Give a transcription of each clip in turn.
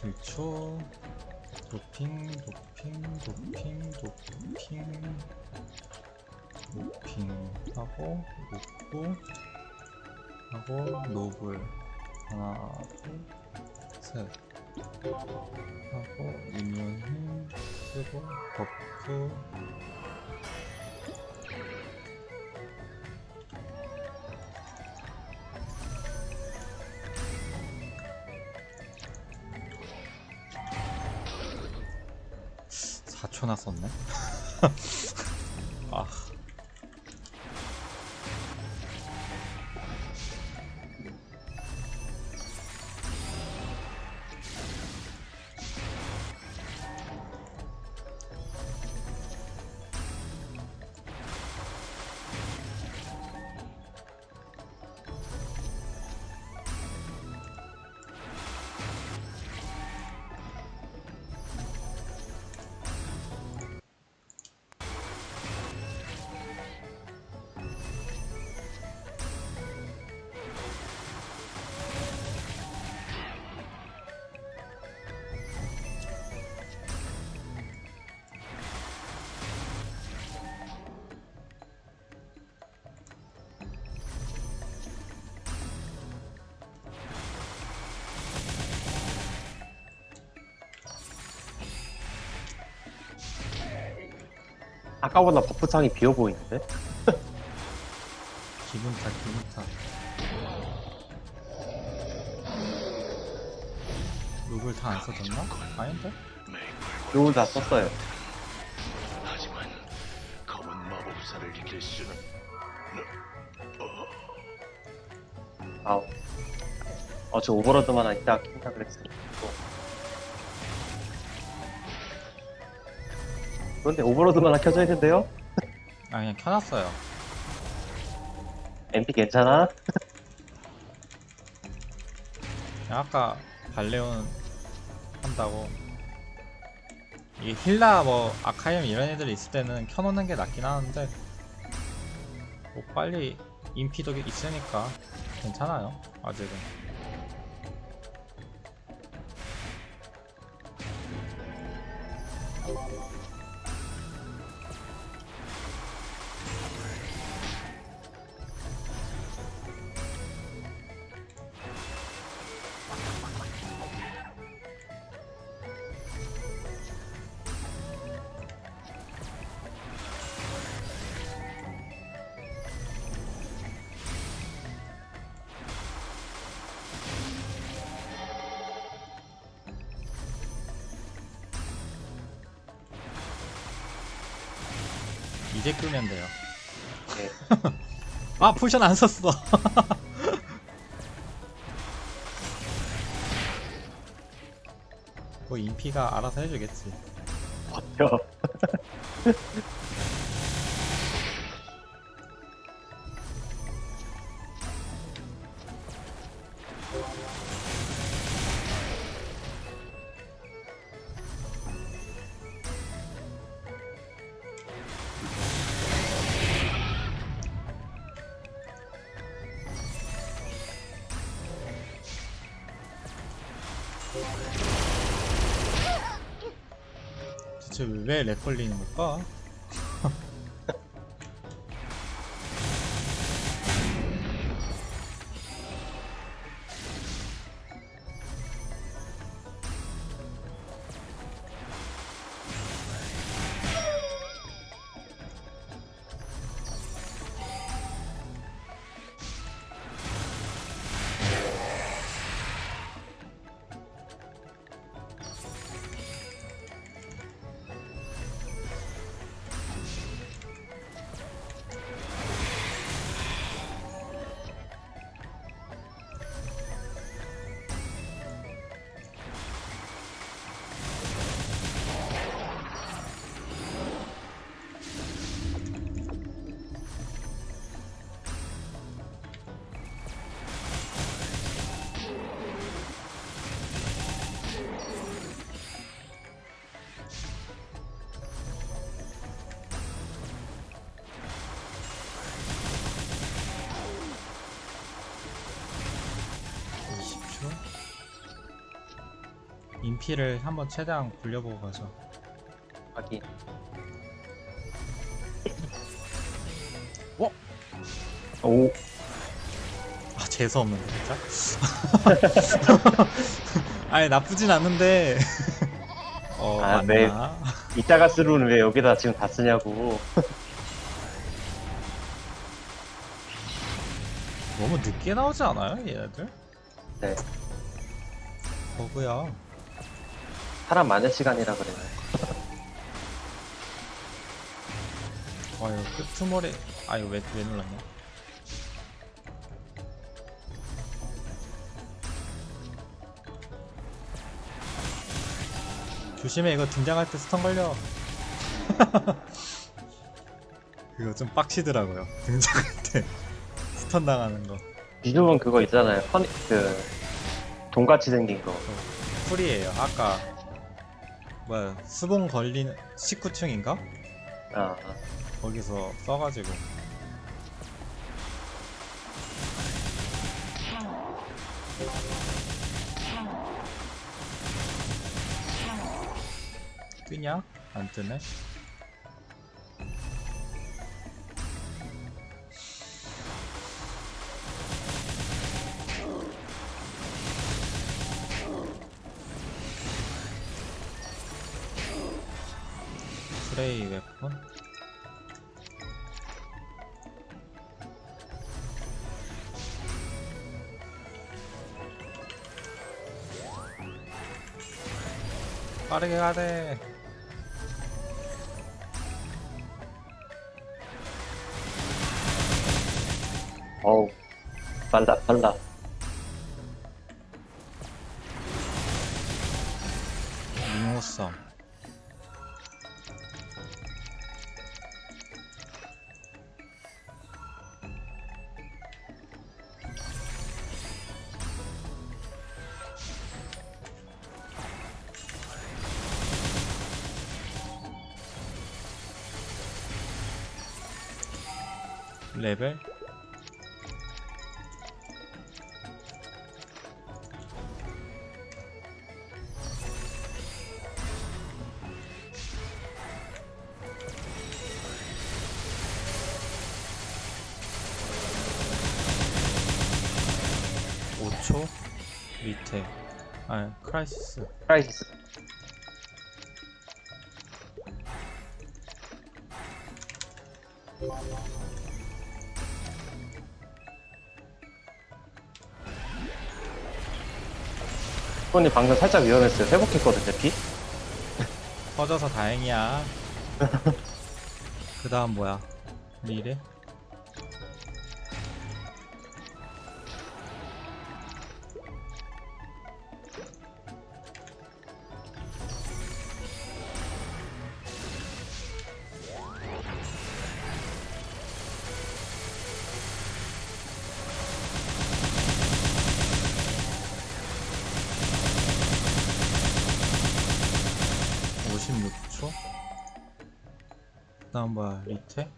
길초 도핑 도핑 도핑 도핑 도핑 하고 녹구 하고 노블 하나 둘셋. 하고 이면 힘 쓰고 버프 사초나 썼네. 아 아까보다 버프창이 비어 보이는데? 기분 탓 기분 탓 룩을 다 안 써졌나? 아닌데? 요걸 다 썼어요. 하지만 검은 마법사를 이길 수는 아우. 어, 저 오버로드만 하나 이따 킨다 그랬어요. 그런데 오버로드만 하나 켜져 있는데요? 아 그냥 켜놨어요 MP 괜찮아? 그냥 아까 발레온 한다고 이게 힐라 뭐 아카이엠 이런 애들이 있을 때는 켜놓는 게 낫긴 하는데 뭐 빨리 인피도 있으니까 괜찮아요 아직은 이제 끄면 돼요 네. 아 포션 안 썼어 뭐 인피가 알아서 해주겠지 켜. 대 렉 걸리는 걸까? 인피를 한번 최대한 굴려보고 가죠. 확인. 어? 오, 아 재수 없는데 진짜? 아니 나쁘진 않은데. 어 아, 맞나? 네. 이따가 쓰루는 왜 여기다 지금 다 쓰냐고. 너무 늦게 나오지 않아요 얘네들? 네. 버그야. 사람 많은 시간이라 그래요. 와 이거 끄트머리. 아 이거 왜 왜 눌렀냐? 조심해 이거 등장할 때 스턴 걸려. 이거 좀 빡치더라고요. 등장할 때 스턴 당하는 거. 비주은 그거 있잖아요. 퍼니, 그, 돈같이 생긴 거. 풀이에요. 아까 뭐야 수봉 걸리는 19층인가? 아, 거기서 써가지고 뜨냐? 안 뜨네? 프레이 웨폰? 빠르게 가대. 어우. 빨라, 빨라. 레벨? 오초? 밑에. 아 크라이시스. 크라이시스. 손이 방금 살짝 위험했어요. 회복했거든요, 피? 터져서 다행이야 그 다음 뭐야 미래 오십 다음 뭐야 리테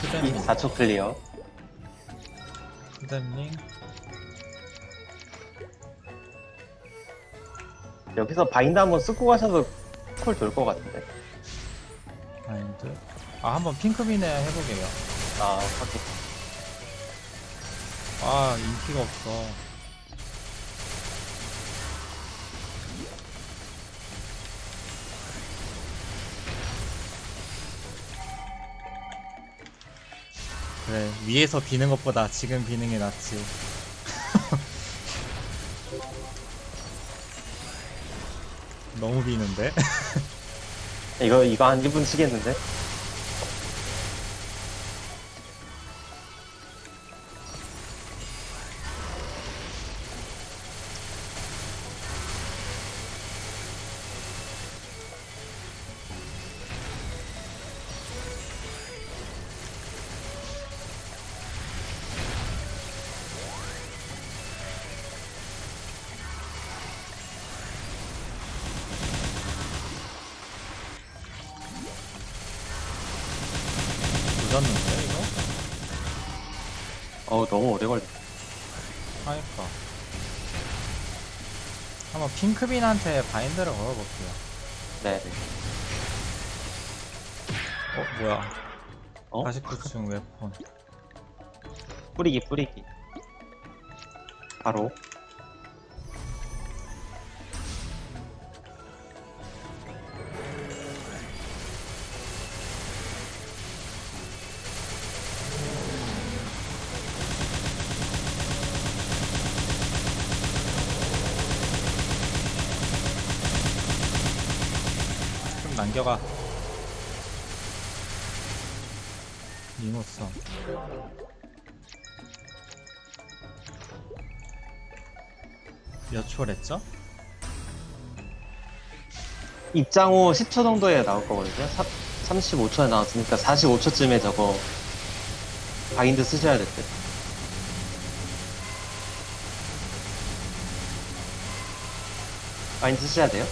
크뎀링 4초 클리어. 크뎀링 여기서 바인드 한번 쓰고 가셔도 콜 돌 것 같은데. 마인드 아 한번 핑크빈에 해보게요 아, 확인. 아 인기가 없어 그래 위에서 비는 것보다 지금 비는 게 낫지 너무 비는데? 이거, 이거 한 1분 치겠는데? 어우 너무 오래 걸려 하니까. 한번 핑크빈한테 바인드를 걸어볼게요. 네네. 어 뭐야? 어? 49층 웨폰? 뿌리기 뿌리기. 바로 남겨가 니모성 몇 초랬죠? 입장 후 10초 정도에 나올 거거든요 35초에 나왔으니까 45초쯤에 저거 바인드 쓰셔야 될 듯. 바인드 쓰셔야 돼요?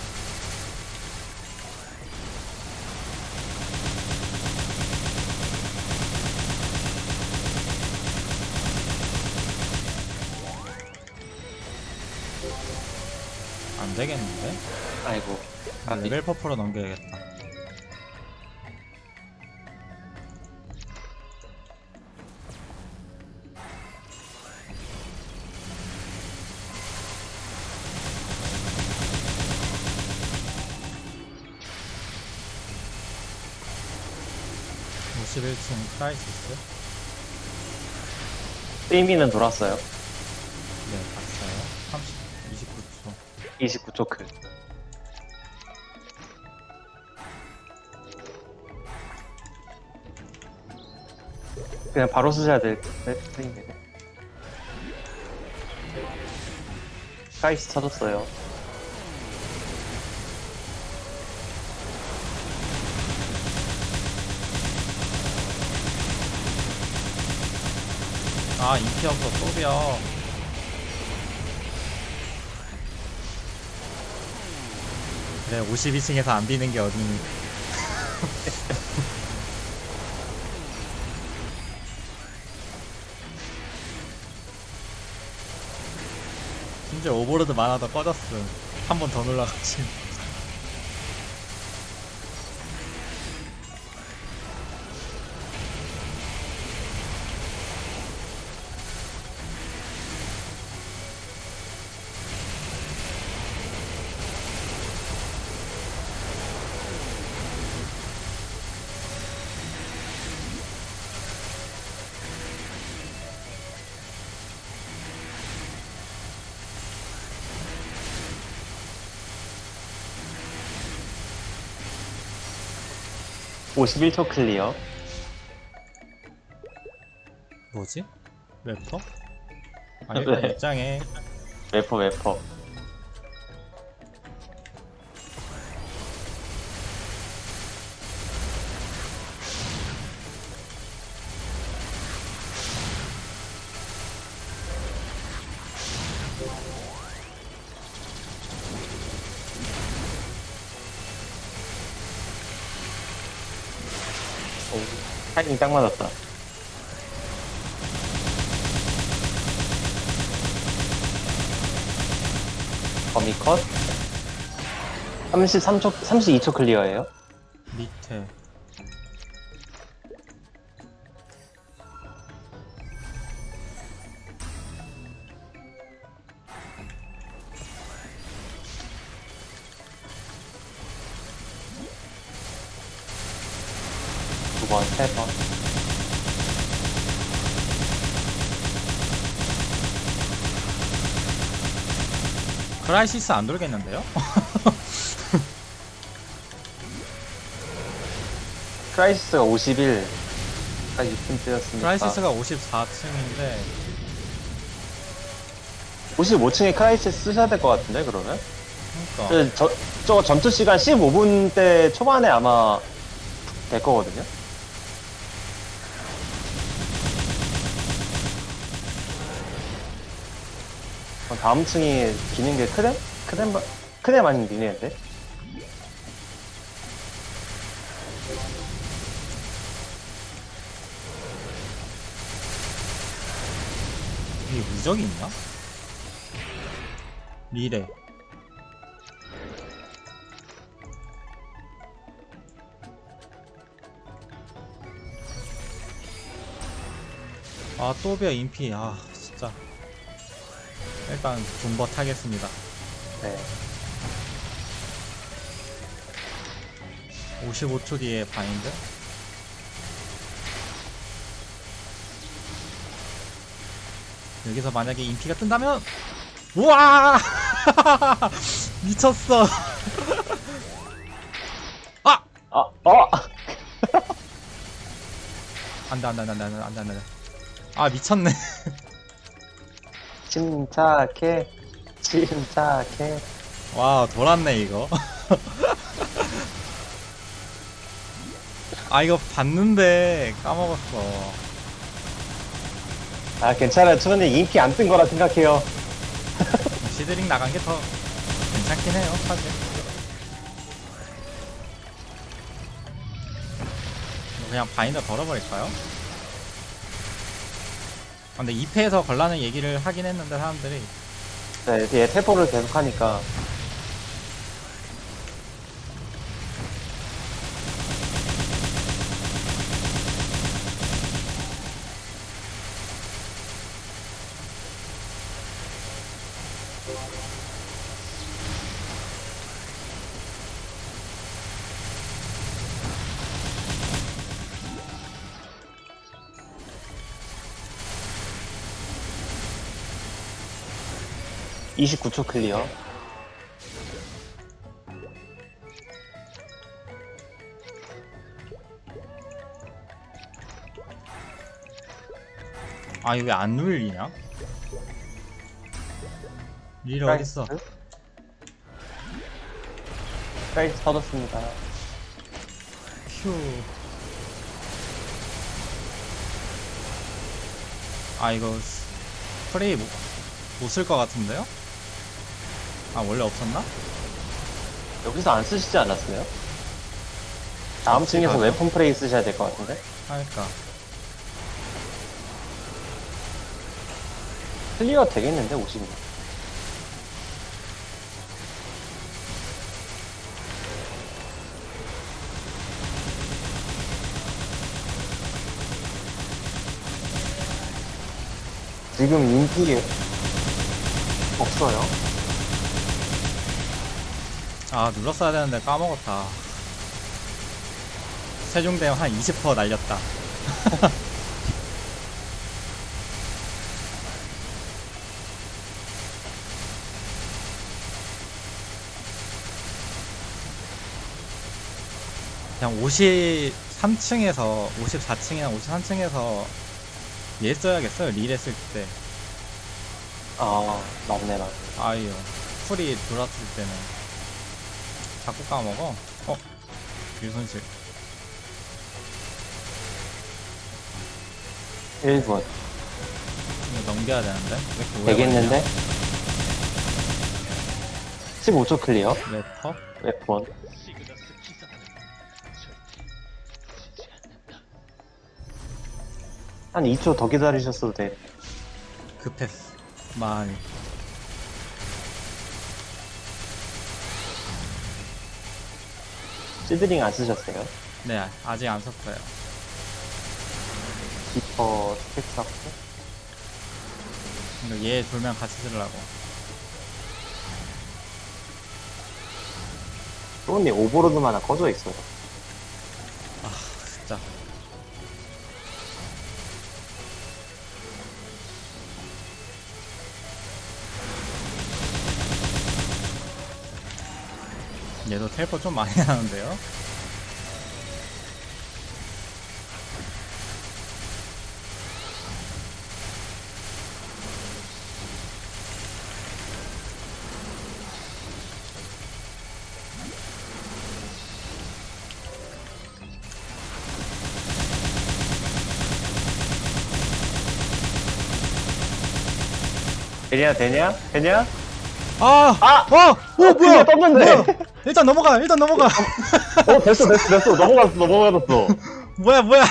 되겠는데? 아이고 아, 레벨 퍼프로 넘겨야겠다. (51층) 크라이시스 세이미는 돌았어요 네 봤어요 30 29초 29초 크. 그냥 바로 쓰셔야 될 네, 세이미 카이스 쳐줬어요. 아 없어 또벼 그래 52층에서 안 비는 게 어딨니 심지어 오버로드 많아도 꺼졌음. 한 번 더 놀라가지 (51초) 클리어 뭐지? 래퍼? 아 일단 네. 입장에 웨퍼 웨퍼 타이밍 딱 맞았다. 범위 컷. 33초, 32초 클리어예요. 밑에 크라이시스 안 돌겠는데요? 크라이시스가 51까지 6층째였으니까. 크라이시스가 54층인데 55층에 크라이시스 쓰셔야 될 것 같은데, 그러면? 그러니까 저, 저, 저거 전투 시간 15분 대 초반에 아마 될 거거든요. 다음 층이 기는 게 크뎀? 크뎀, 바- 크뎀 아닌 니네인데? 이게 무적이 있나? 미래 아 또베어 인피 아 일단 존버 타겠습니다. 네. 55초 뒤에 바인드. 여기서 만약에 인피가 뜬다면 우와! 미쳤어. 아! 아, 어! 안돼 안돼 안돼 안돼 안돼 안돼. 아 미쳤네 침착해. 침착해. 와 돌았네 이거 아 이거 봤는데 까먹었어 아, 괜찮아요. 초반에 인피 안 뜬 거라 생각해요. 시드링 나간 게 더 괜찮긴 해요 사실 뭐 그냥 바인더 걸어버릴까요? 아, 근데 2패에서 걸라는 얘기를 하긴 했는데 사람들이 네, 얘 태포를 계속 하니까. (29초) 클리어 아 이거 왜안 눌리냐? 릴 어딨어 프라이스 터졌습니다 휴. 아 이거 프레이 못 쓸 것 같은데요? 아 원래 없었나? 여기서 안 쓰시지 않았어요? 다음 층에서 가죠? 웨폰 프레이 쓰셔야 될 것 같은데 하니까 클리어 되겠는데 50이 지금 인기 없어요 아 눌렀어야 되는데 까먹었다. 세종대왕 한 20% 날렸다. 그냥 53층에서 54층이나 53층에서 얘 써야겠어요 릴 했을 때. 아 맞네 맞네. 아이요. 풀이 돌았을 때는 자꾸 까먹어? 어? 유손실. 1분. 이거 넘겨야 되는데? 왜 이렇게 오래 되겠는데? 15초 클리어? 걸리냐? 지지 않는다. 한 2초 더 기다리셨어도 돼. 급했어. 많이 시드링 안 쓰셨어요? 네 아직 안 썼어요. 디퍼 스택 쌓고 이거 얘 돌면 같이 쓰려고. 소니 오버로드만 하나 꺼져 있어요 얘도 텔포 좀 많이 하는데요? 되냐 되냐 되냐? 아! 아! 어! 오 뭐야! 떴는데 뭐야! 일단 넘어가! 일단 넘어가! 어 됐어 됐어 됐어 넘어갔어 넘어갔어 뭐야 뭐야!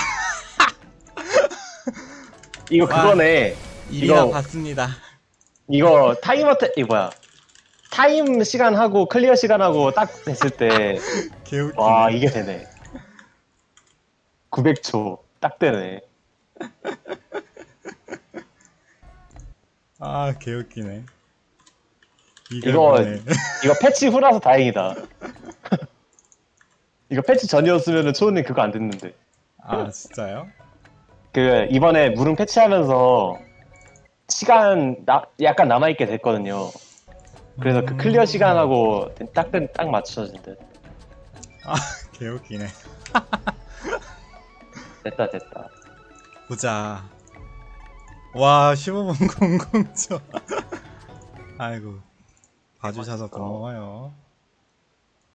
이거 아. 그거네 일이나 이거- 봤습니다. 이거 때, 이거 뭐야. 타임 시간 하고 클리어 시간 하고 딱 됐을 때, 개웃기네. 와, 이게 되네. 900초. 딱 되네. 아 개웃기네. 이거-. 이거 패치 후라서 다행이다. 이거 패치 전이었으면 초은님 그거 안 됐는데. 아 진짜요? 그, 이번에 무릉 패치하면서 시간 나, 약간 남아 있게 됐거든요. 그래서 그 클리어 음. 시간하고 딱, 딱 맞춰진 듯. 아 개웃기네. 됐다, 됐다. 보자. 와 15분 00초. 아이고 봐주셔서 고마워요.